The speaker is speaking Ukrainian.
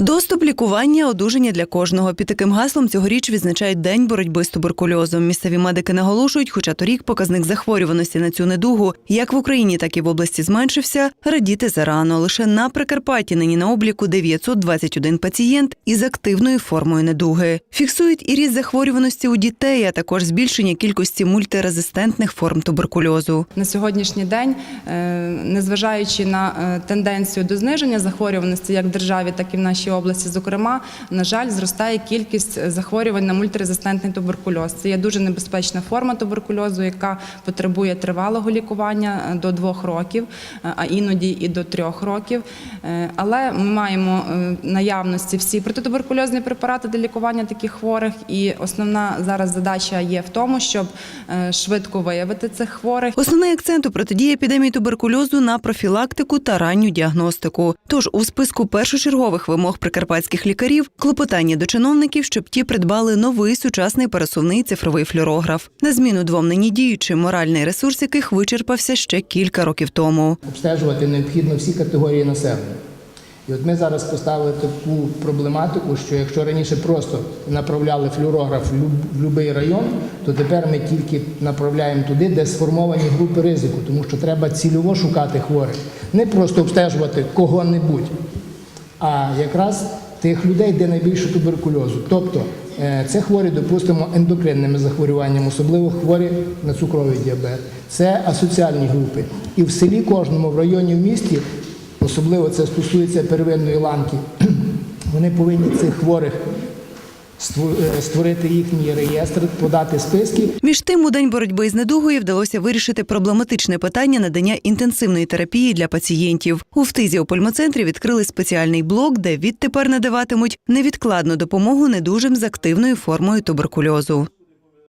Доступ лікування, одужання для кожного. Під таким гаслом цьогоріч відзначають День боротьби з туберкульозом. Місцеві медики наголошують, хоча торік показник захворюваності на цю недугу як в Україні, так і в області зменшився. Радіти зарано. Лише на Прикарпатті нині на обліку 921 пацієнт із активною формою недуги. Фіксують і ріст захворюваності у дітей, а також збільшення кількості мультирезистентних форм туберкульозу. На сьогоднішній день, е, незважаючи на е, тенденцію до зниження захворюваності як в державі, так і в нашій області, зокрема, на жаль, зростає кількість захворювань на мультирезистентний туберкульоз. Це є дуже небезпечна форма туберкульозу, яка потребує тривалого лікування е, до двох років, е, а іноді і до трьох років. Е, Але ми маємо наявності всі протитуберкульозні препарати для лікування таких хворих, і основна зараз задача є в тому, щоб швидко виявити цих хворих. Основний акцент у протидії епідемії туберкульозу на профілактику та ранню діагностику. Тож у списку першочергових вимог прикарпатських лікарів клопотання до чиновників, щоб ті придбали новий сучасний пересувний цифровий флюорограф. На зміну двом нині діючим моральний ресурс яких вичерпався ще кілька років тому. обстежувати необхідно всі категорії населення. І от ми зараз поставили таку проблематику, що якщо раніше просто направляли флюорограф в будь-який район, то тепер ми тільки направляємо туди, де сформовані групи ризику, тому що треба цільово шукати хворих, не просто обстежувати кого-небудь, а якраз тих людей, де найбільше туберкульозу. Тобто е, це хворі, допустимо, ендокринними захворюваннями, особливо хворі на цукровий діабет. Це асоціальні групи. І в селі кожному, в районі, в місті, особливо це стосується первинної ланки, вони повинні цих хворих створити їхній реєстр, подати списки Між тим, у день боротьби з недугою вдалося вирішити проблематичне питання надання інтенсивної терапії для пацієнтів. У втизі у пульмоцентрі відкрили спеціальний блок, де відтепер надаватимуть невідкладну допомогу недужим з активною формою туберкульозу.